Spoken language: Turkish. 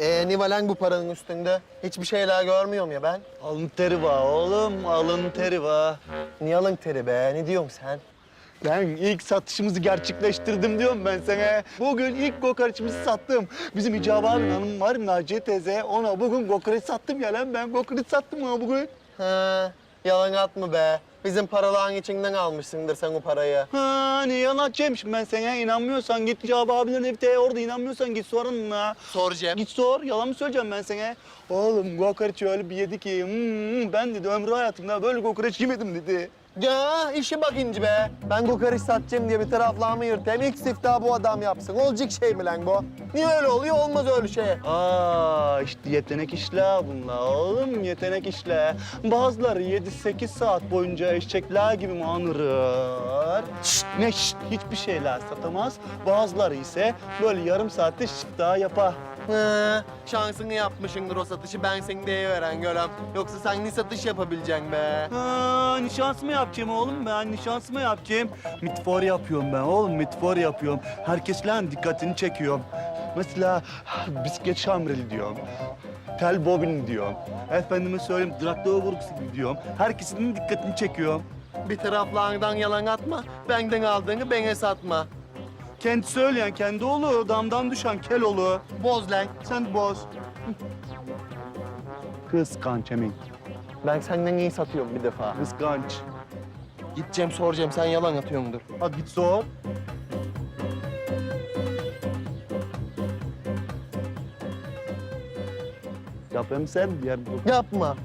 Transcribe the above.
Ee, lan bu paranın üstünde? Hiçbir şeyler görmüyorum ya ben. Alın teri var oğlum, alın teri var. Niye alın teri be? Ne diyorsun sen? Ben ilk satışımızı gerçekleştirdim diyorum ben sana. Bugün ilk kokoreçimizi sattım. Bizim İcab abinin hanım var Naciye teyze. Ona bugün kokoreç sattım ya lan ben kokoreç sattım ona bugün. Ha, yalan atma be. Bizim paraların içinden almışsındır sen o parayı. Ha ne yalançıymışım ben sana. İnanmıyorsan git İcab abilerin evde orada inanmıyorsan git sor onunla. Soracağım. Git sor, yalan mı söyleyeceğim ben sana? Oğlum kokoreç öyle bir yedi ki, hmm, ben dedi ömrü hayatımda böyle kokoreç yemedim dedi. Ya işi bak inci be. Ben kokoreç satacağım diye bir taraflarımı yırtayım. İlk siftahı bu adam yapsın. Olacak şey mi lan bu? Niye öyle oluyor? Olmaz öyle şey. Aa işte yetenek işler bunlar oğlum, yetenek işler. Bazıları 7-8 saat boyunca eşekler gibi manırır. Şşt, ne şşt, hiçbir şeyler satamaz. Bazıları ise böyle yarım saatte daha yapar. He, şansını yapmışsındır o satışı. Ben seni veren görem. Yoksa sen ne satış yapabileceksin be? Ha, nişans mı yapacağım oğlum ben? Nişans mı yapacağım? Mitfor yapıyorum ben oğlum, mitfor yapıyorum. Herkeslerin dikkatini çekiyorum. Mesela bisiklet şamreli diyorum. Tel bobin diyorum. Efendime söyleyeyim traktör vurgusu diyorum. Herkesin dikkatini çekiyorum. Bir taraflarından yalan atma. Benden aldığını bana satma. Kendi söyleyen kendi olur, damdan düşen kel olur. Boz lan. Sen boz. Kıskanç emin, Ben senden iyi satıyorum bir defa. kıskanç. Gideceğim soracağım sen yalan atıyorsundur. Hadi git sor. Yapayım sen diğer. Yapma.